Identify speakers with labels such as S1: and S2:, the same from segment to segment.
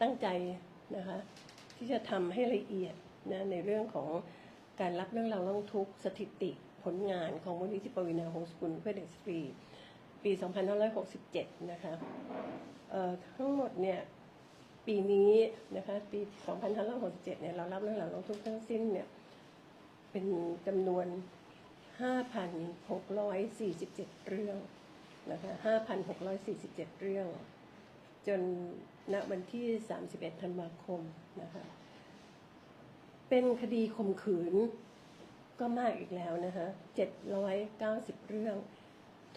S1: ตั้งใจนะคะที่จะทำให้ละเอียดนะในเรื่องของการรับเรื่องราวร้องทุกข์สถิติผลงานของมูลนิธิปวีนาหงสกุลเพื่อเด็กสตรี ปี 2567 นะคะทั้งหมดเนี่ยปีนี้นะคะปี 2567 เนี่ยเรารับเรื่องราวร้องทุกข์ทั้งสิ้นเนี่ยเป็นจำนวน 5,647 เรื่องนะคะ5,647 เรื่อง จนณวันที่ 31 ธันวาคมนะคะเป็นคดีข่มขืนก็มากอีกแล้วนะคะ790 เรื่อง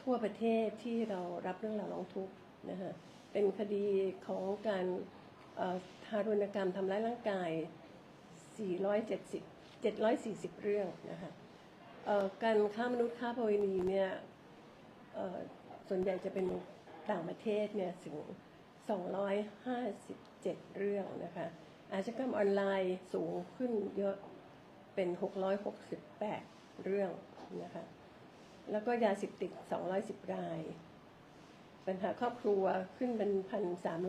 S1: ทั่วประเทศที่เรารับเรื่องราวร้องทุกข์นะคะเป็นคดีของการทารุณกรรมทำร้ายร่างกาย 470 740 เรื่องนะคะการค้ามนุษย์ค้าประเวณีเนี่ยส่วนใหญ่จะเป็นต่างประเทศเนี่ยถึง 257 เรื่องนะคะ อาชญากรรมออนไลน์สูงขึ้นเยอะเป็น 668 เรื่องนะคะ แล้วก็ยาเสพติด 210 ราย ปัญหาครอบครัวขึ้นเป็น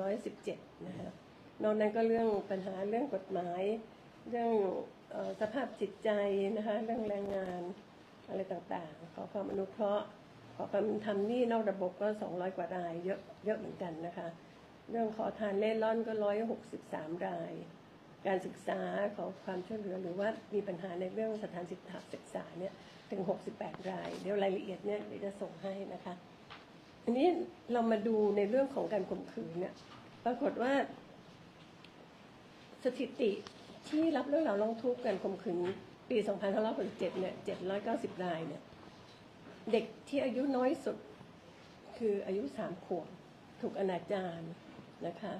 S1: 1,317 นะคะนอกนั้นก็เรื่องปัญหาเรื่องกฎหมาย เรื่องออสภาพจิตใจนะคะ เรื่องแรงงานอะไรต่างๆ ขอความอนุเคราะห์ขอความเป็นธรรมหนี่นอกระบบก็ 200 กว่ารายเยอะเยอะเหมือนกันนะคะ เรื่องขอทานเล่ร่อนก็163ราย การศึกษาขอความช่วยเหลือหรือว่ามีปัญหาในเรื่องสถานศึกษาศึกษาเนี่ยถึง68ราย เดี๋ยวรายละเอียดเนี่ยเดี๋ยวจะส่งให้นะคะอันนี้เรามาดูในเรื่องของการข่มขืนเนี่ยปรากฏว่า สถิติที่รับเรื่องราวร้องทุกข์การข่มขืนปี 2567เนี่ย790 รายเนี่ย เด็กที่อายุน้อยสุดคืออายุ 3 ขวบ ถูกอนาจาร นะคะ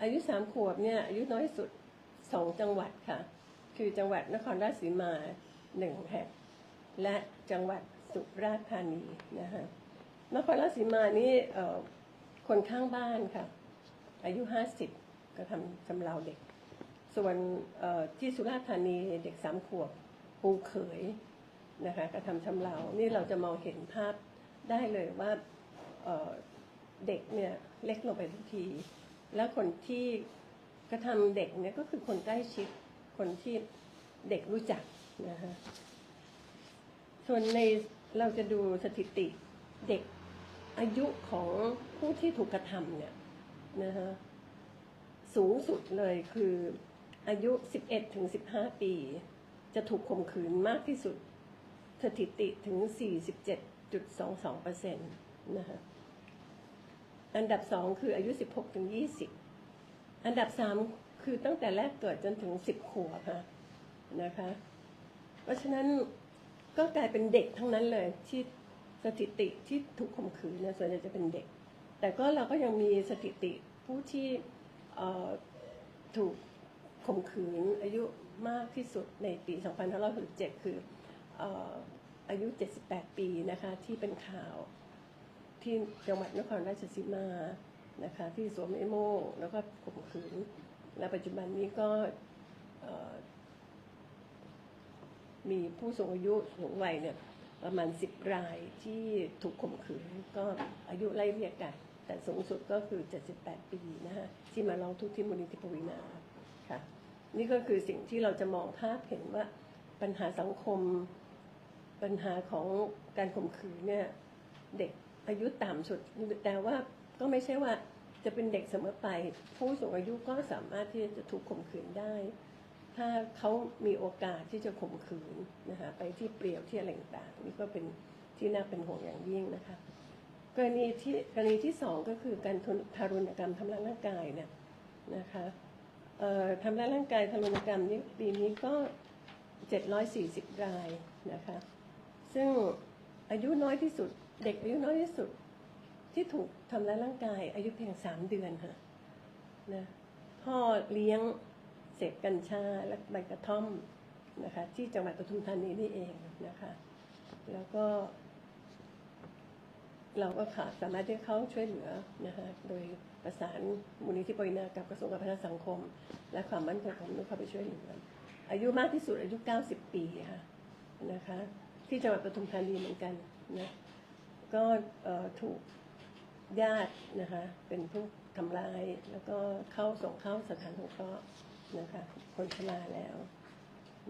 S1: อายุสามขวบเนี่ยอายุน้อยสุดสองจังหวัดค่ะ คือจังหวัดนครราชสีมาหนึ่งแห่งและจังหวัดสุราษฎร์ธานีนะคะนครราชสีมานี่คนข้างบ้านค่ะ อายุห้าสิบก็ทำชำเราเด็ก ส่วนที่สุราษฎร์ธานีเด็กสามขวบปูเขยนะคะกระทำชำเรา นี่เราจะมองเห็นภาพได้เลยว่า เด็กเนี่ยเล็กลงไปทุกที แล้วคนที่กระทำเด็กเนี่ยก็คือคนใกล้ชิดคนที่เด็กรู้จักนะฮะส่วนในเราจะดูสถิติเด็กอายุของผู้ที่ถูกกระทำเนี่ยนะฮะสูงสุดเลยคืออายุ 11ถึง15 ปี จะถูกข่มขืนมากที่สุด สถิติถึง 47.22เปอร์เซ็นต์นะฮะ อันดับสองคืออายุ 16ถึง20 อันดับสามคือตั้งแต่แรกเกิดจนถึง 10 ขวบค่ะนะคะ เพราะฉะนั้นก็กลายเป็นเด็กทั้งนั้นเลยที่สถิติที่ถูกข่มขืนเนี่ยส่วนใหญ่จะเป็นเด็ก แต่ก็เราก็ยังมีสถิติผู้ที่ถูกข่มขืนอายุมากที่สุดในปี 2567 คือเอ่ออายุ 78 ปีนะคะที่เป็นข่าว ที่จังหวัดนครราชสีมานะคะ ที่สวมไอโม่งแล้วก็ข่มขืนและปัจจุบันนี้ก็มีผู้สูงอายุสูงวัยเนี่ยประมาณ10รายที่ถูกข่มขืนก็อายุไล่เรียกกัน แต่สูงสุดก็คือ 78 ปีนะฮะที่มาร้องทุกข์ที่มูลนิธิปวีนาค่ะนี่ก็คือสิ่งที่เราจะมองภาพเห็นว่าปัญหาสังคม ปัญหาของการข่มขืนเนี่ยเด็ก อายุต่ำสุด แต่ว่าก็ไม่ใช่ว่าจะเป็นเด็กเสมอไป ผู้สูงอายุก็สามารถที่จะถูกข่มขืนได้ ถ้าเขามีโอกาสที่จะข่มขืนนะคะไปที่เปลี่ยวที่อะไรต่างนี่ก็เป็นที่น่าเป็นห่วงอย่างยิ่งนะคะกรณีที่กรณีที่สองก็คือการทารุณกรรมทำร้ายร่างกายเนี่ยนะคะทำร้ายร่างกายทารุณกรรมนี่ปีนี้ก็ 740 รายนะคะ ซึ่งอายุน้อยที่สุด เด็กอายุน้อยที่สุดที่ถูกทำร้ายร่างกาย อายุเพียงสามเดือนค่ะนะพ่อเลี้ยงเสพกัญชาและใบกระท่อมนะคะ ที่จังหวัดปทุมธานีนี่เองนะคะ แล้วก็ เราก็ขาดสามารถที่เขาช่วยเหลือนะคะโดยประสานมูลนิธิปวีนากับกระทรวงการพัฒนาสังคม และความมั่นคงของมนุษย์เข้าไปช่วยเหลืออายุมากที่สุดอายุ 90 ปีค่ะนะคะ ที่จังหวัดปทุมธานีเหมือนกันนะ ก็ถูกญาตินะคะ เป็นผู้ทำร้าย แล้วก็เข้าส่งเข้าสถานสงเคราะห์นะคะ คนชราแล้ว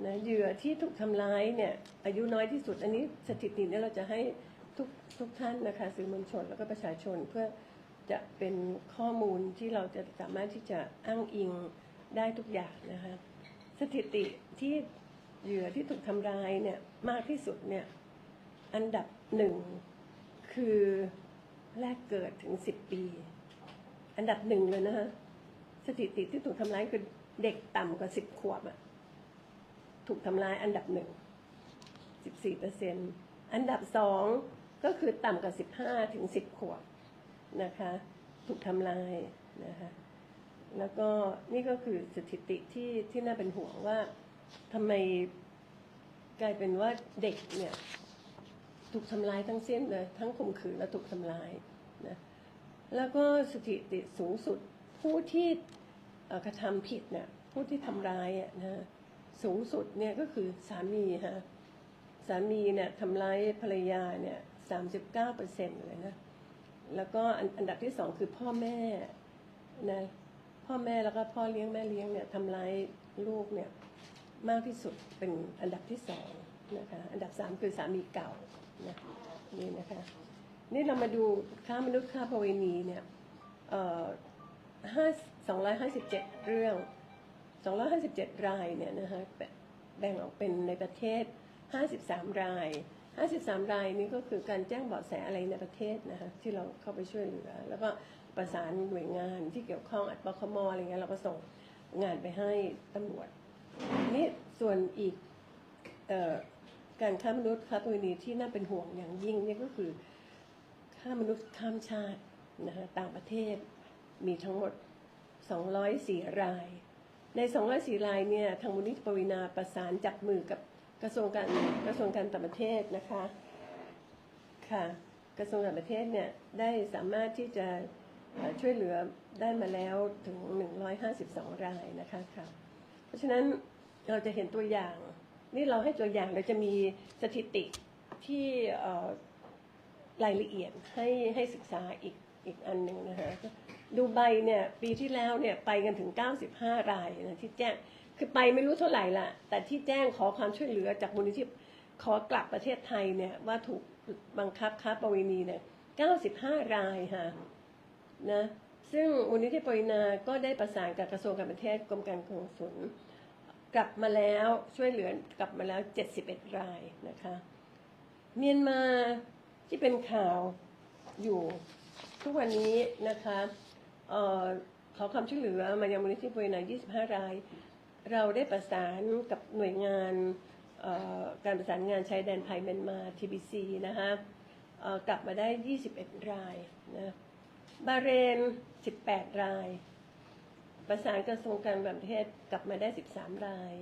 S1: นะเหยื่อที่ถูกทำร้ายเนี่ย อายุน้อยที่สุด อันนี้สถิติเนี่ยเราจะให้ทุกทุกท่านนะคะสื่อมวลชนแล้วก็ประชาชนเพื่อจะเป็นข้อมูลที่เราจะสามารถที่จะอ้างอิงได้ทุกอย่างนะคะ สถิติที่เหยื่อที่ถูกทำร้ายเนี่ยมากที่สุดเนี่ยอันดับหนึ่ง คือแรกเกิดถึงสิบปี อันดับหนึ่งเลยนะคะสถิติที่ถูกทำร้ายคือเด็กต่ำกว่าสิบขวบอะถูกทำร้ายอันดับหนึ่งสิบสี่เปอร์เซ็นอันดับสองก็คือต่ำกว่าสิบห้าถึงสิบขวบนะคะ ถูกทำลายนะคะแล้วก็นี่ก็คือสถิติที่ที่น่าเป็นห่วงว่าทำไมกลายเป็นว่าเด็กเนี่ย ถูกทำลายทั้งสิ้นเลยทั้งข่มขืนและถูกทำลายนะแล้วก็สถิติสูงสุดผู้ที่กระทำผิดเนี่ยผู้ที่ทำร้ายนะสูงสุดเนี่ยก็คือสามีฮะสามีเนี่ยทำร้ายภรรยาเนี่ยสามสิบเก้าเปอร์เซ็นต์เลยนะแล้วก็อันดับที่สองคือพ่อแม่นะพ่อแม่แล้วก็พ่อเลี้ยงแม่เลี้ยงเนี่ยทำร้ายลูกเนี่ยมากที่สุดเป็นอันดับที่สองนะคะอันดับสามคือสามีเก่า นะนี่นะคะ นี่เรามาดูค้ามนุษย์ค้าประเวณีเนี่ยเอ่อห้าสองร้อยห้าสิบเจ็ดเรื่องสองร้อยห้าสิบเจ็ดรายเนี่ยนะคะแบ่งออกเป็นในประเทศห้าสิบสามรายห้าสิบสามรายนี้ก็คือการแจ้งเบาะแสอะไรในประเทศนะคะที่เราเข้าไปช่วยเหลือ แล้วก็ประสานหน่วยงานที่เกี่ยวข้องอัดบคมอะไรเงี้ยเราก็ส่งงานไปให้ตำรวจนี่ส่วนอีกเอ่อ การค้ามนุษย์ค้าประเวณีที่น่าเป็นห่วงอย่างยิ่งนี่ก็คือค้ามนุษย์ข้ามชาตินะคะต่างประเทศมีทั้งหมด 204 ราย ใน 204 รายเนี่ยทางมูลนิธิปวีนาประสานจับมือกับกระทรวงการกระทรวงการต่างประเทศนะคะค่ะกระทรวงต่างประเทศเนี่ยได้สามารถที่จะช่วยเหลือได้มาแล้วถึง 152 รายนะคะค่ะเพราะฉะนั้นเราจะเห็นตัวอย่าง นี่เราให้ตัวอย่างเราจะมีสถิติที่รายละเอียดให้ให้ศึกษาอีกอีกอันหนึ่งนะคะดูไบเนี่ยปีที่แล้วเนี่ยไปกันถึง 95 รายนะที่แจ้งคือไปไม่รู้เท่าไหร่ละแต่ที่แจ้งขอความช่วยเหลือจากมูลนิธิขอกลับประเทศไทยเนี่ยว่าถูกบังคับค้าประเวณีเนี่ย 95 รายค่ะนะซึ่งมูลนิธิปวีนาก็ได้ประสานกับกระทรวงการต่างประเทศกรมการกงสุล กลับมาแล้วช่วยเหลือกลับมาแล้ว 71 รายนะคะ เมียนมาที่เป็นข่าวอยู่ทุกวันนี้นะคะออขอความช่วยเหลือมายังมูลนิธิปวีนา25 ราย เราได้ประสานกับหน่วยงานการประสานงานชายแดนไทยเมียนมา TBC นะคะกลับมาได้ 21 รายนะบาเรน 18 ราย ประสานกระทรวงการต่างประเทศกลับมาได้ 13 ราย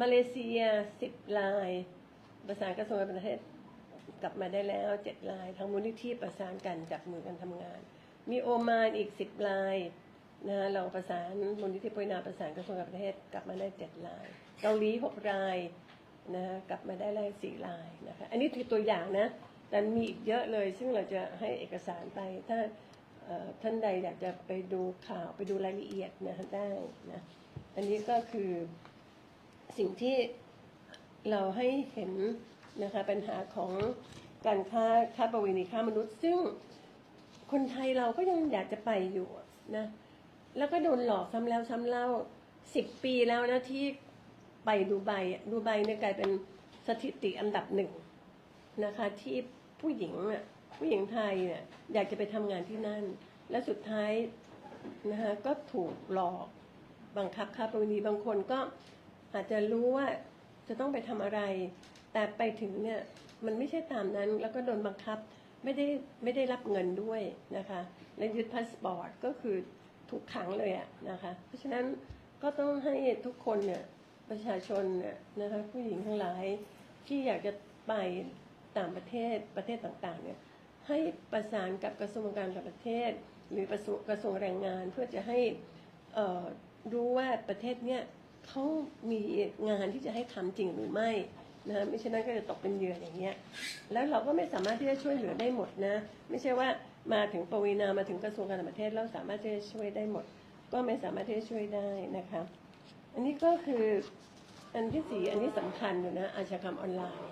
S1: มาเลเซีย 10 ราย ประสานกระทรวงการต่างประเทศกลับมาได้แล้ว 7 ราย ทั้งมูลนิธิประสานกันจับมือกันทำงาน มีโอมานอีก 10 รายนะเราประสานมูลนิธิปวีนาประสานกระทรวงการต่างประเทศกลับมาได้ 7 ราย เกาหลี 6 รายนะกลับมาได้แล้ว4รายนะคะอันนี้คือตัวอย่างนะแต่มีอีกเยอะเลยซึ่งเราจะให้เอกสารไปถ้า ท่านใดอยากจะไปดูข่าวไปดูรายละเอียดนะได้นะอันนี้ก็คือสิ่งที่เราให้เห็นนะคะปัญหาของการค้าค้าประเวณีค้ามนุษย์ ซึ่งคนไทยเราก็ยังอยากจะไปอยู่นะแล้วก็โดนหลอกซ้ำแล้วซ้ำเล่าสิบปีแล้วนะที่ไปดูไบดูไบเนี่ยกลายเป็นสถิติอันดับหนึ่งนะคะที่ผู้หญิงอะ ผู้หญิงไทยเนี่ยอยากจะไปทำงานที่นั่น และสุดท้ายนะคะก็ถูกหลอกบังคับค้าประเวณีบางคนก็อาจจะรู้ว่าจะต้องไปทำอะไร แต่ไปถึงเนี่ยมันไม่ใช่ตามนั้นแล้วก็โดนบังคับไม่ได้ไม่ได้รับเงินด้วยนะคะและยึดพาสปอร์ตก็คือถูกขังเลยอะนะคะเพราะฉะนั้นก็ต้องให้ทุกคนเนี่ยประชาชนเนี่ยนะคะผู้หญิงทั้งหลายที่อยากจะไปต่างประเทศประเทศต่างๆเนี่ย ให้ประสานกับกระทรวงการต่างประเทศ หรือกระทรวงกระทรวงแรงงาน เพื่อจะให้รู้ว่าประเทศเนี่ยเขามีงานที่จะให้ทำจริงหรือไม่นะไม่เช่นนั้นก็จะตกเป็นเหยื่ออย่างเงี้ยแล้วเราก็ไม่สามารถที่จะช่วยเหลือได้หมดนะ ไม่ใช่ว่ามาถึงปวีนามาถึงกระทรวงการต่างประเทศแล้วสามารถที่จะช่วยได้หมด ก็ไม่สามารถที่จะช่วยได้นะคะ อันนี้ก็คืออันที่สี่อันนี้สำคัญอยู่นะอาชญากรรมออนไลน์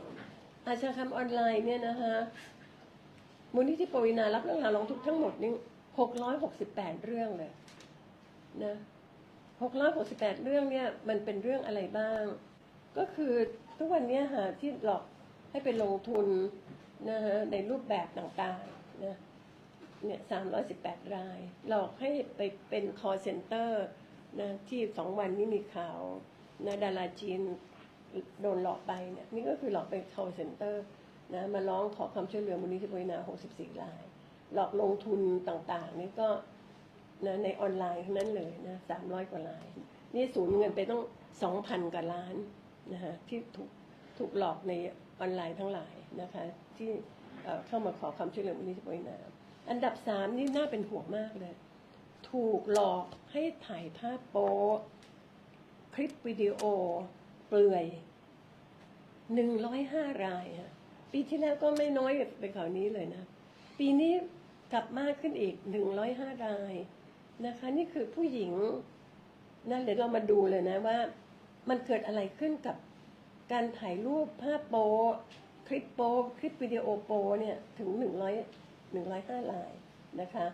S1: อาชญากรรมออนไลน์เนี่ยนะคะ มูลนิธิปวีนารับเรื่องราวร้องทุกข์ทั้งหมดนี่หกร้อยหกสิบแปดเรื่องเลยนะหกร้อยหกสิบแปดเรื่องเนี่ย มันเป็นเรื่องอะไรบ้าง ก็คือทุกวันนี้หาที่หลอกให้ไปลงทุนนะฮะในรูปแบบต่างๆนะเนี่ยสามร้อยสิบแปดราย หลอกให้ไปเป็น call center นะที่สองวันนี้มีข่าวนะดาราจีนโดนหลอกไปเนี่ยนี่ก็คือหลอกเป็น call center นะมาร้องขอความช่วยเหลือมูลนิธิปวีนา 64 ราย หลอกลงทุนต่างๆ นี่ก็นะในออนไลน์ทั้งนั้นเลยนะ 300 กว่าราย นี่สูญเงินไปต้อง 2,000 กว่าล้านนะฮะที่ถูกถูกหลอกในออนไลน์ทั้งหลายนะคะ ที่เอ่อเข้ามาขอความช่วยเหลือมูลนิธิปวีนา อันดับสามนี่น่าเป็นห่วงมากเลย ถูกหลอกให้ถ่ายภาพโป๊คลิปวิดีโอเปลือยหนึ่งร้อยห้ารายฮะ ปีที่แล้วก็ไม่น้อยไปกว่าวนี้เลยนะ ปีนี้กลับมากขึ้นอีกหนึ่งร้อยห้ารายนะคะ นี่คือผู้หญิงนั่นเดี๋ยวเรามาดูเลยนะว่า มันเกิดอะไรขึ้นกับการถ่ายรูปภาพโปคลิปโปคลิปวิดีโอโปเนี่ยถึงหนึ่งร้อยหนึ่งร้อยห้ารายนะคะ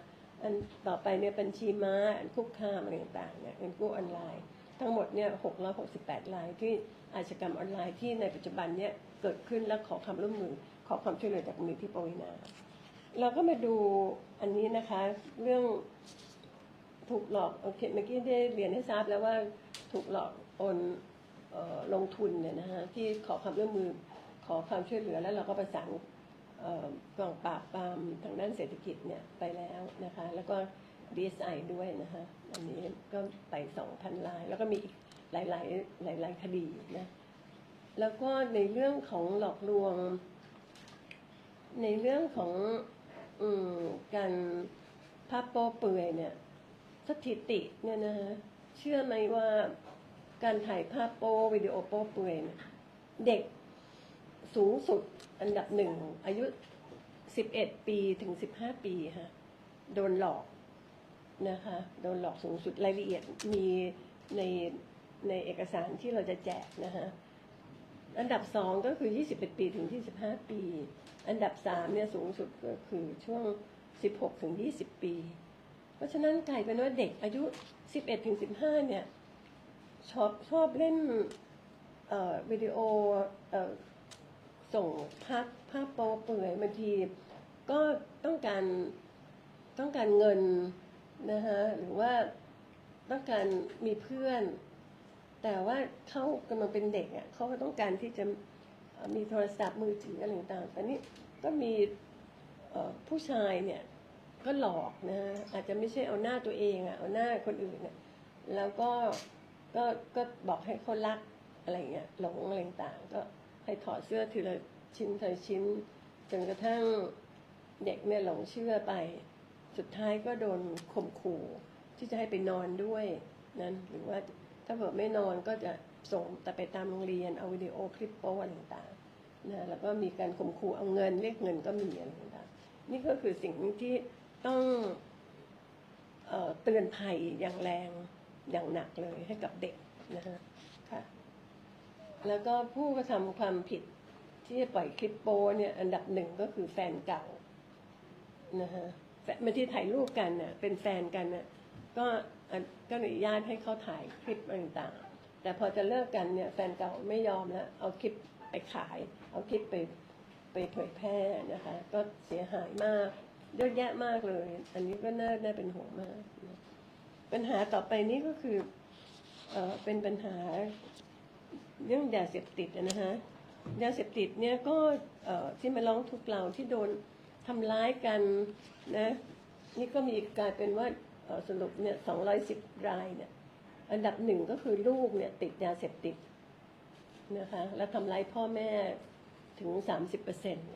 S1: อันต่อไปเนี่ยบัญชีม้าอันคุกคามอะไรต่างๆเนี่ยเงินกู้ออนไลน์ ทั้งหมดเนี่ย668รายที่อาชญากรรมออนไลน์ที่ในปัจจุบันเนี่ย เกิดขึ้นและขอความร่วมมือ ขอความช่วยเหลือจากมูลนิธิปวีนาเราก็มาดูอันนี้นะคะ เรื่องถูกหลอกโอเคเมื่อกี้ได้เรียนให้ทราบแล้วว่าถูกหลอกโอนออลงทุนเนี่ยนะคะที่ขอความร่วมมือขอความช่วยเหลือแล้วเราก็ประสานเอ่อกองปราบปรามทางด้านเศรษฐกิจเนี่ยไปแล้วนะคะ แล้วก็ DSI ด้วยนะคะอันนี้ก็ไปสองพันลาย แล้วก็มีอีกหลาย ๆ หลาย ๆ คดีนะ แล้วก็ในเรื่องของหลอกลวง ในเรื่องของอการภาพโป๊เปลือยเนี่ย สถิติเนี่ยนะฮะเชื่อไหมว่าการถ่ายภาพโป๊วิดีโอโป๊เปลือยเด็กสูงสุดอันดับหนึ่ง อายุ11ปีถึง15ปีฮะโดนหลอกนะคะ โดนหลอกสูงสุดรายละเอียดมีในในเอกสารที่เราจะแจกนะคะ อันดับสองก็คือ 21 ปีถึง 25 ปี อันดับสามเนี่ยสูงสุดก็คือช่วง 16 ถึง 20 ปี เพราะฉะนั้นกลายเป็นว่าเด็กอายุ 11 ถึง 15 เนี่ยชอบชอบเล่นเอ่อวิดีโอเอ่อส่งภาพภาพโป๊เปลือยบางทีก็ต้องการต้องการเงินนะคะหรือว่าต้องการมีเพื่อน แต่ว่าเขากำลังเป็นเด็กอะเขาก็ต้องการที่จะมีโทรศัพท์มือถืออะไรต่างแต่นี่ก็มีผู้ชายเนี่ยก็หลอกนะอาจจะไม่ใช่เอาหน้าตัวเองอะเอาหน้าคนอื่นเนี่ยแล้วก็ก็ก็บอกให้เขารักอะไรเงี้ยหลงอะไรต่างก็ให้ถอดเสื้อทีละชิ้นทีละชิ้นจนกระทั่งเด็กเนี่ยหลงเชื่อไป สุดท้ายก็โดนข่มขู่ที่จะให้ไปนอนด้วยนั้นหรือว่า ถ้าเกิดไม่นอนก็จะส่งแต่ไปตามโรงเรียนเอาวิดีโอคลิปโป๊อะไรต่างๆนะแล้วก็มีการข่มขู่เอาเงินเรียกเงินก็มีอะไรต่างๆนี่ก็คือสิ่งที่ต้องเตือนภัยอย่างแรงอย่างหนักเลยให้กับเด็กนะฮะค่ะแล้วก็ผู้กระทำความผิดที่จะปล่อยคลิปโป๊เนี่ยอันดับหนึ่งก็คือแฟนเก่านะฮะแฟนมาที่ถ่ายรูปกันน่ะเป็นแฟนกันน่ะก็ ก็อนุญาตให้เขาถ่ายคลิปต่างๆ แต่พอจะเลิกกันเนี่ยแฟนเก่าไม่ยอมแล้วเอาคลิปไปขาย เอาคลิปไปไปเผยแพร่นะคะ ก็เสียหายมากเยอะแยะมากเลย อันนี้ก็น่าน่าเป็นห่วงมาก ปัญหาต่อไปนี้ก็คือเออเป็นปัญหาเรื่องยาเสพติดนะฮะยาเสพติดเนี่ยก็เออที่มาร้องทุกข์เราที่โดนทำร้ายกันนะ นี่ก็มีกลายเป็นว่า สรุปเนี่ยสองร้อยสิบรายเนี่ย อันดับหนึ่งก็คือลูกเนี่ยติดยาเสพติดนะคะ แล้วทำร้ายพ่อแม่ถึงสามสิบเปอร์เซ็นต์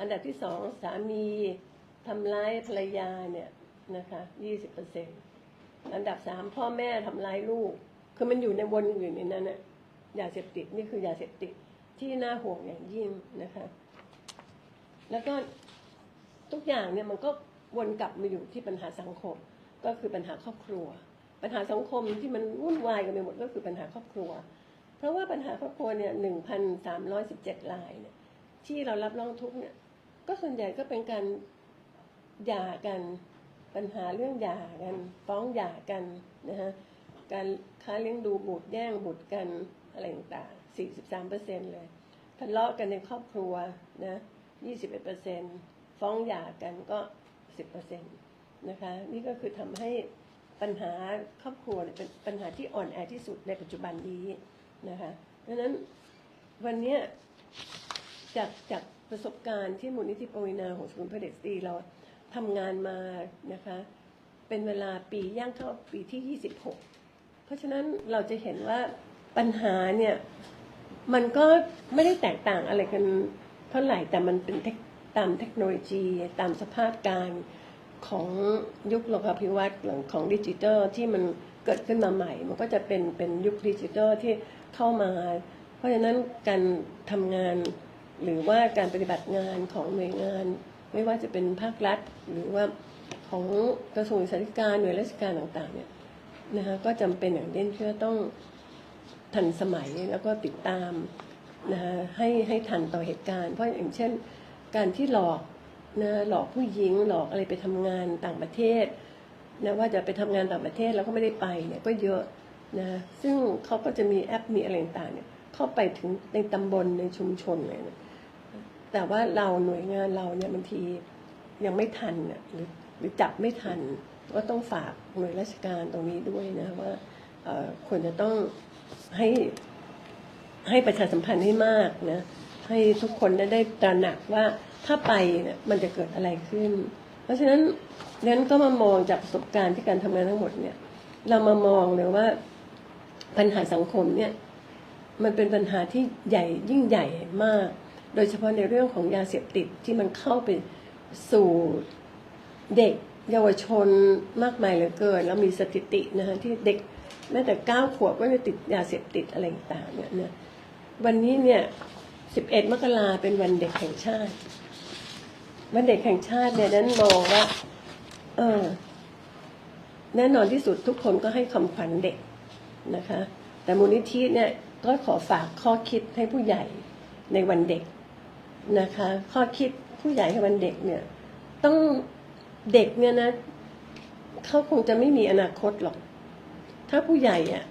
S1: อันดับที่สองสามีทำร้ายภรรยาเนี่ยนะคะยี่สิบเปอร์เซ็นต์อันดับสามพ่อแม่ทำร้ายลูก คือมันอยู่ในวนอยู่ในนั้นน่ะยาเสพติดนี่คือยาเสพติดที่น่าห่วงอย่างยิ่งนะคะ แล้วก็ทุกอย่างเนี่ยมันก็วนกลับมาอยู่ที่ปัญหาสังคม ก็คือปัญหาครอบครัว ปัญหาสังคมที่มันวุ่นวายกันไปหมดก็คือปัญหาครอบครัว เพราะว่าปัญหาครอบครัวเนี่ยหนึ่งพันสามร้อยสิบเจ็ดรายเนี่ยที่เรารับร้องทุกเนี่ยก็ส่วนใหญ่ก็เป็นการหย่ากันปัญหาเรื่องหย่ากันฟ้องหย่ากันนะฮะการค้าเลี้ยงดูบุตรแย่งบุตรกันอะไรต่างๆ43เปอร์เซ็นเลยทะเลาะกันในครอบครัวนะ21เปอร์เซ็นฟ้องหย่ากันก็ 10เปอร์เซ็นต์ นะคะ นี่ก็คือทำให้ปัญหาครอบครัวเป็นปัญหาที่อ่อนแอที่สุดในปัจจุบันนี้นะคะดังนั้นวันนี้จากจากประสบการณ์ที่มูลนิธิปวีนาของศูนย์พระเดชสตรีเราทำงานมานะคะ เป็นเวลาปีย่างเข้าปีที่ 26 เพราะฉะนั้นเราจะเห็นว่าปัญหาเนี่ยมันก็ไม่ได้แตกต่างอะไรกันเท่าไหร่แต่มันเป็นตามเทคโนโลยี ตามสภาพการ ของยุคโลกาภิวัตน์ของดิจิทัลที่มันเกิดขึ้นมาใหม่ มันก็จะเป็นเป็นยุคดิจิทัลที่เข้ามา เพราะฉะนั้นการทำงานหรือว่าการปฏิบัติงานของหน่วยงาน ไม่ว่าจะเป็นภาครัฐ หรือว่าของกระทรวงศึกษาธิการหน่วยราชการต่างๆเนี่ยนะคะก็จำเป็นอย่างยิ่งที่จะต้องทันสมัยแล้วก็ติดตามนะคะให้ให้ทันต่อเหตุการณ์ เพราะอย่างเช่นการที่หลอก นะหลอกผู้หญิงหลอกอะไรไปทำงานต่างประเทศนะว่าจะไปทำงานต่างประเทศแล้วก็ไม่ได้ไปเนี่ยก็เยอะนะซึ่งเขาก็จะมีแอปมีอะไรต่างเนี่ยเข้าไปถึงในตำบลในชุมชนเลยนะแต่ว่าเราหน่วยงานเราเนี่ยบางทียังไม่ทันนะหรือหรือจับไม่ทันก็ต้องฝากหน่วยราชการตรงนี้ด้วยนะว่าควรจะต้องให้ให้ประชาสัมพันธ์ให้มากนะ ให้ทุกคนได้ได้ตระหนักว่าถ้าไปเนี่ยมันจะเกิดอะไรขึ้น เพราะฉะนั้นนั้นก็มามองจากประสบการณ์ที่การทำงานทั้งหมดเนี่ย เรามามองเลยว่าปัญหาสังคมเนี่ยมันเป็นปัญหาที่ใหญ่ยิ่งใหญ่มาก โดยเฉพาะในเรื่องของยาเสพติดที่มันเข้าไปสู่เด็กเยาวชนมากมายเหลือเกิน แล้วมีสถิตินะฮะที่เด็กแม้แต่เก้าขวบก็จะติดยาเสพติดอะไรต่างเนี่ยวันนี้เนี่ย สิบเอ็ดมกราเป็นวันเด็กแห่งชาติ วันเด็กแห่งชาติเนี่ยนั้นมองว่า เออ แน่นอนที่สุดทุกคนก็ให้คำขวัญเด็กนะคะ แต่มูลนิธิเนี่ยก็ขอฝากข้อคิดให้ผู้ใหญ่ในวันเด็กนะคะ ข้อคิดผู้ใหญ่ในวันเด็กเนี่ย ต้องเด็กเนี่ยนะเขาคงจะไม่มีอนาคตหรอก ถ้าผู้ใหญ่อะ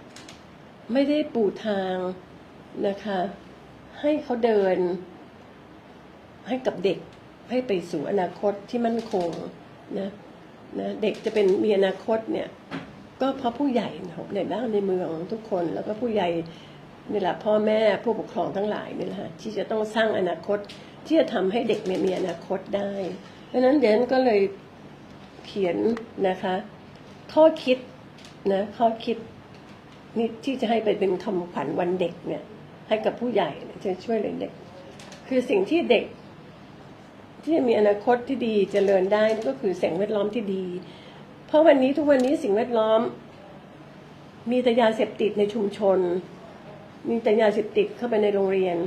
S1: ไม่ได้ปูทางนะคะ ให้เขาเดิน ให้กับเด็กให้ไปสู่อนาคตที่มั่นคงนะนะเด็กจะเป็นมีอนาคตเนี่ย ก็เพราะผู้ใหญ่ของในบ้านในเมืองทุกคน แล้วก็ผู้ใหญ่นี่แหละพ่อแม่ผู้ปกครองทั้งหลายนี่แหละที่จะต้องสร้างอนาคตที่จะทำให้เด็กเนี่ยมีอนาคตได้เพราะฉะนั้นเดนก็เลยเขียนนะคะ ข้อคิดนะข้อคิดนี่ที่จะให้ไปเป็นคำขวัญวันเด็กเนี่ย ให้กับผู้ใหญ่จะช่วยเหลือเด็ก คือสิ่งที่เด็ก ที่จะมีอนาคตที่ดีเจริญได้ก็คือสิ่งแวดล้อมที่ดี เพราะวันนี้ทุกวันนี้สิ่งแวดล้อม มีแต่ยาเสพติดในชุมชน มีแต่ยาเสพติดเข้าไปในโรงเรียน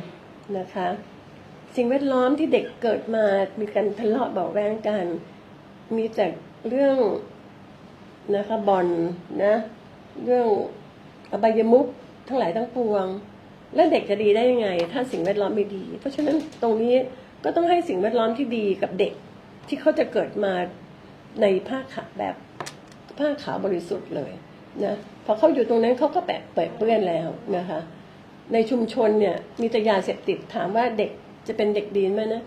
S1: นะคะ สิ่งแวดล้อมที่เด็กเกิดมามีการทะเลาะเบาแวงกัน มีแต่เรื่องนะคะบอลนะเรื่องอบายมุขทั้งหลายทั้งปวง แล้วเด็กจะดีได้ยังไง ถ้าสิ่งแวดล้อมไม่ดี เพราะฉะนั้นตรงนี้ก็ต้องให้สิ่งแวดล้อมที่ดีกับเด็กที่เขาจะเกิดมาในผ้าขาวแบบผ้าขาวบริสุทธิ์เลยนะพอเขาอยู่ตรงนั้นเขาก็แปะเปิดเปื้อนแล้วนะคะ ในชุมชนเนี่ยมีแต่ยาเสพติดถามว่าเด็กจะเป็นเด็กดีไหมนะ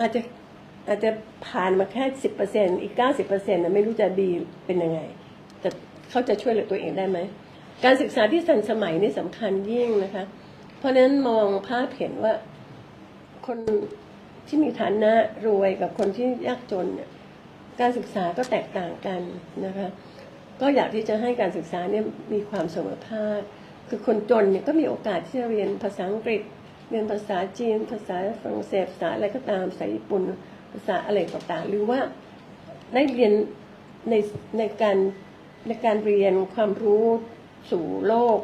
S1: อาจจะอาจจะผ่านมาแค่สิบเปอร์เซ็นอีกเก้าสิบเปอร์เซ็นต์นะไม่รู้จะดีเป็นยังไง แต่เขาจะช่วยเหลือตัวเองได้ไหม การศึกษาที่ทันสมัยนี่สำคัญยิ่งนะคะ เพราะฉะนั้นมองภาพเห็นว่าคนที่มีฐานะรวยกับคนที่ยากจนเนี่ยการศึกษาก็แตกต่างกันนะคะ ก็อยากที่จะให้การศึกษาเนี่ยมีความเสมอภาค คือคนจนเนี่ยก็มีโอกาสที่จะเรียนภาษาอังกฤษ เรียนภาษาจีน ภาษาฝรั่งเศสภาษาอะไรก็ตามภาษาญี่ปุ่นภาษาอะไรต่างๆ หรือว่าได้เรียนในในการในการเรียนความรู้ สู่โลก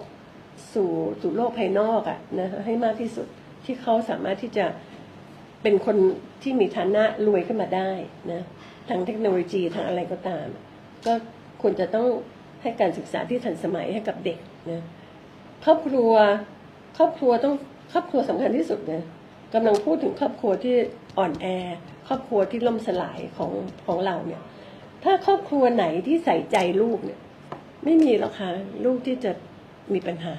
S1: สู่สู่โลกภายนอกอะนะให้มากที่สุดที่เขาสามารถที่จะเป็นคนที่มีฐานะรวยขึ้นมาได้นะทางเทคโนโลยีทางอะไรก็ตาม ก็ควรจะต้องให้การศึกษาที่ทันสมัยให้กับเด็กนะครอบครัวครอบครัวต้องครอบครัวสำคัญที่สุดนะกำลังพูดถึงครอบครัวที่อ่อนแอ ครอบครัวที่ล่มสลายของของเราเนี่ย ถ้าครอบครัวไหนที่ใส่ใจลูกเนี่ย ไม่มีหรอกค่ะลูกที่จะมีปัญหา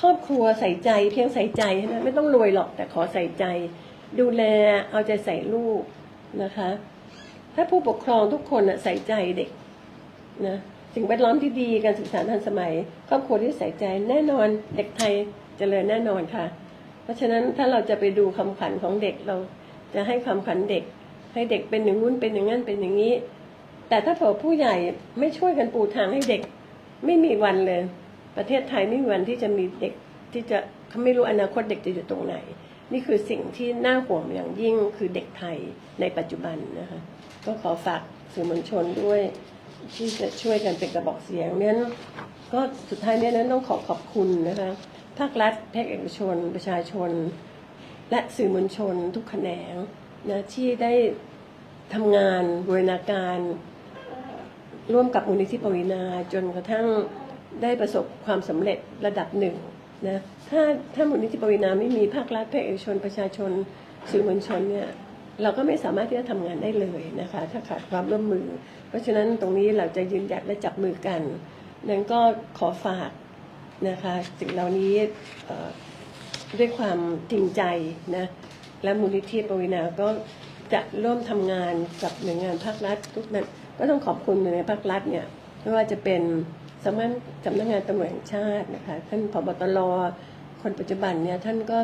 S1: ครอบครัวใส่ใจเพียงใส่ใจนะไม่ต้องรวยหรอกแต่ขอใส่ใจ ดูแลเอาใจใส่ลูกนะคะ ถ้าผู้ปกครองทุกคนใส่ใจเด็กนะสิ่งแวดล้อมที่ดีการศึกษาทันสมัย ครอบครัวที่ใส่ใจแน่นอนเด็กไทยเจริญแน่นอนค่ะ เพราะฉะนั้นถ้าเราจะไปดูคำขวัญของเด็กเราจะให้คำขวัญเด็ก ให้เด็กเป็นอย่างนู้นเป็นอย่างนั้นเป็นอย่างนี้ แต่ถ้าเผื่อผู้ใหญ่ไม่ช่วยกันปูทางให้เด็ก ไม่มีวันเลย ประเทศไทยไม่มีวันที่จะมีเด็กที่จะเขาไม่รู้อนาคตเด็กจะอยู่ตรงไหน นี่คือสิ่งที่น่าห่วงอย่างยิ่งคือเด็กไทยในปัจจุบันนะคะก็ขอฝากสื่อมวลชนด้วยที่จะช่วยกันเป็นกระบอกเสียงนั้นก็สุดท้ายเนี้นั้นต้องขอขอบคุณนะคะภาครัฐภาคเอกชน ประชาชน และสื่อมวลชนทุกแขนงนะที่ได้ทำงานบูรณาการ ร่วมกับมูลนิธิปวีนาจนกระทั่งได้ประสบความสำเร็จระดับหนึ่งนะถ้าถ้ามูลนิธิปวีนาไม่มีภาครัฐภาคเอกชนประชาชนสื่อมวลชนเนี่ยเราก็ไม่สามารถที่จะทำงานได้เลยนะคะ ถ้าขาดความร่วมมือ เพราะฉะนั้นตรงนี้เราจะยืนหยัดและจับมือกันนั้นก็ขอฝากนะคะสิ่งเหล่านี้ด้วยความจริงใจนะและมูลนิธิปวีนาก็จะร่วมทำงานกับหน่วยงานภาครัฐทุกนั้น ก็ต้องขอบคุณหน่วยงานภาครัฐเนี่ยไม่ว่าจะเป็นสำนักสำนักงานตำรวจแห่งชาตินะคะท่านผบตรคนปัจจุบันเนี่ยท่านก็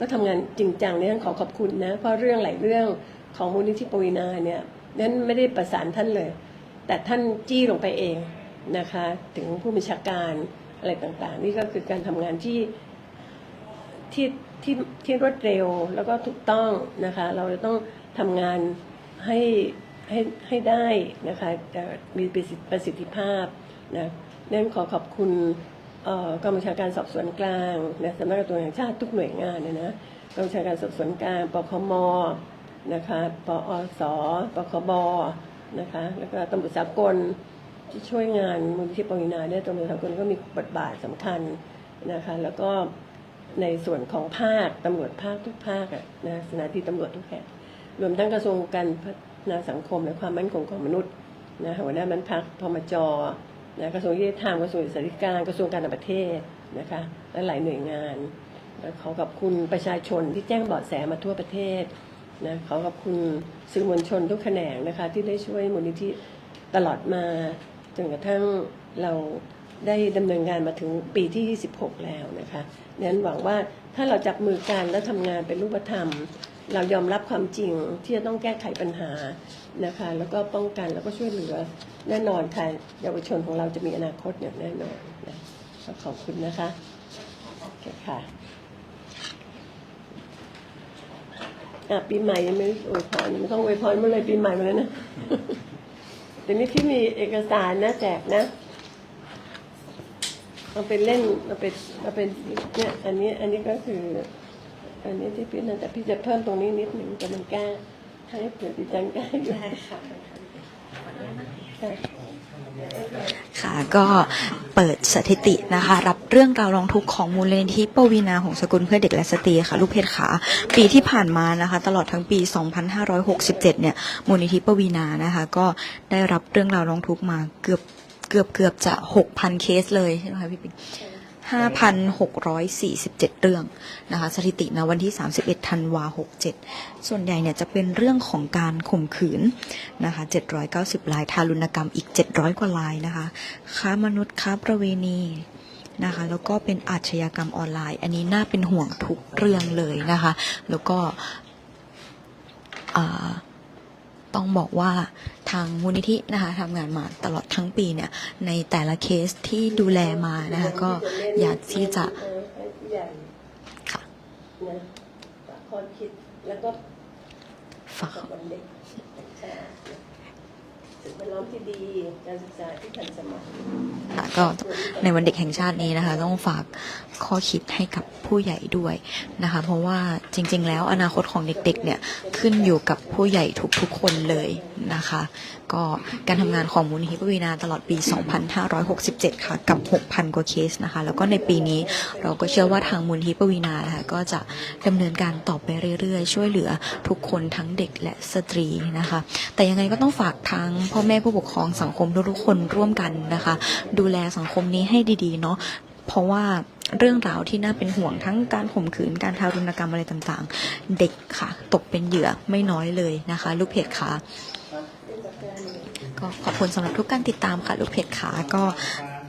S1: ก็ทำงานจริงจังเนี่ยขอขอบคุณนะเพราะเรื่องหลายเรื่องของมูลนิธิปวีนาเนี่ยนั้นไม่ได้ประสานท่านเลย แต่ท่านจี้ลงไปเองนะคะ ถึงผู้บัญชาการอะไรต่างๆ นี่ก็คือการทำงานที่ที่ที่ที่รวดเร็วแล้วก็ถูกต้องนะคะ เราจะต้องทำงานให้ ให้ให้ได้นะคะจะมีประสิทธิภาพนะนั้นขอขอบคุณกองบัญชาการสอบสวนกลางนะสำนักงานตำรวจแห่งชาติทุกหน่วยงานนยนะกองบัญชาการสอบสวนกลางปคมนะคะปอสปคบนะคะแล้วก็ตำรวจสากลที่ช่วยงานมูลนิธิปวีนาเนี่ยตำรวจสากลก็มีบทบาทสำคัญนะคะแล้วก็ในส่วนของภาคตำรวจภาคทุกภาคอะนะสถานีตำรวจทุกแห่งรวมทั้งกระทรวงการ นาสังคมและความมั่นคงของมนุษย์นะหัวหน้ามันพักพมจนะกระทรวงยุติธรรมกระทรวงสาธารณการกระทรวงการต่างประเทศนะคะและหลายหน่วยงานและขอขอบคุณประชาชนที่แจ้งเบาะแสมาทั่วประเทศนะขอขอบคุณสื่อมวลชนทุกแขนงนะคะที่ได้ช่วยมูลนิธิตลอดมาจนกระทั่งเราได้ดำเนินงานมาถึงปีที่ 26 แล้วนะคะนั้นหวังว่าถ้าเราจับมือกันและทำงานเป็นรูปธรรม เรายอมรับความจริงที่จะต้องแก้ไขปัญหานะคะ แล้วก็ป้องกันแล้วก็ช่วยเหลือแน่นอนค่ะเยาวชนของเราจะมีอนาคตอย่างแน่นอนนะขอบคุณนะคะโอเคค่ะปีใหม่ยังไม่อวยพรไม่ต้องอวยพรเมื่อเลยปีใหม่มาแล้วนะเดี๋ยวนี้พี่มีเอกสารนะแจกนะเอาไปเล่นเอาไปเอาไปเนี่ยอันนี้อันนี้ก็คือ อันนี้ที่พี่นั่นแต่พี่จะเพิ่มตรงนี้นิดหนึ่งจะมันแก้ให้เผื่อดิฉันแก้อยู่ค่ะ
S2: ก็เปิดสถิตินะคะ รับเรื่องราวร้องทุกข์ของมูลนิธิปวีนาของสกุลเพื่อเด็กและสตรีค่ะ ลูกเพชรขาปีที่ผ่านมานะคะ ตลอดทั้งปี 2567 เนี่ยมูลนิธิปวีนานะคะ ก็ได้รับเรื่องราวร้องทุกข์มาเกือบเกือบเกือบจะ 6,000 เคสเลยใช่ไหมคะพี่ปิ๊ก 5,647 เรื่องนะคะสถิตินะวันที่ 31 ธันวา 67 ส่วนใหญ่เนี่ยจะเป็นเรื่องของการข่มขืนนะคะ790ราย ทารุณกรรมอีก 700 กว่าลายนะคะ ค้ามนุษย์ค้าประเวณีนะคะแล้วก็เป็นอาชญากรรมออนไลน์ อันนี้น่าเป็นห่วงทุกเรื่องเลยนะคะ แล้วก็อ่า ต้องบอกว่าทางมูลนิธินะคะทำงานมาตลอดทั้งปีเนี่ยในแต่ละเคสที่ดูแลมานะคะก็อยากที่จะค่ะ
S1: นะฝากข้อคิดแล้วก็
S2: ฝาก
S1: กับวันเด็ก สิ่งแวดล้อมที่ดี การศึกษาที่ทันสมัย
S2: ค่ะก็ในวันเด็กแห่งชาตินี้นะคะ ต้องฝากข้อคิดให้กับผู้ใหญ่ด้วยนะคะ เพราะว่าจริง ๆ แล้วอนาคตของเด็กๆเนี่ยขึ้นอยู่กับผู้ใหญ่ทุกๆคนเลย นะคะ ก็การทำงานของมูลนิธิปวีนาตลอดปี 2567 ค่ะ กับ 6,000 กว่าเคสนะคะ แล้วก็ในปีนี้เราก็เชื่อว่าทางมูลนิธิปวีนานะคะก็จะดำเนินการต่อไปเรื่อยๆ ช่วยเหลือทุกคนทั้งเด็กและสตรีนะคะ แต่ยังไงก็ต้องฝากทางพ่อแม่ผู้ปกครองสังคมทุกๆคนร่วมกันนะคะ ดูแลสังคมนี้ให้ดีๆเนาะเพราะว่าเรื่องราวที่น่าเป็นห่วงทั้งการข่มขืนการทารุณกรรมอะไรต่างๆ เด็กค่ะ ตกเป็นเหยื่อไม่น้อยเลยนะคะ ลูกเพจค่ะ ก็ขอบคุณสำหรับทุกการติดตามค่ะ ลูกเพจขาก็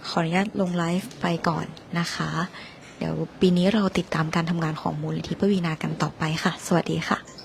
S2: ขออนุญาตลงไลฟ์ไปก่อนนะคะ เดี๋ยวปีนี้เราติดตามการทำงานของมูลนิธิปวีนากันต่อไปค่ะ สวัสดีค่ะ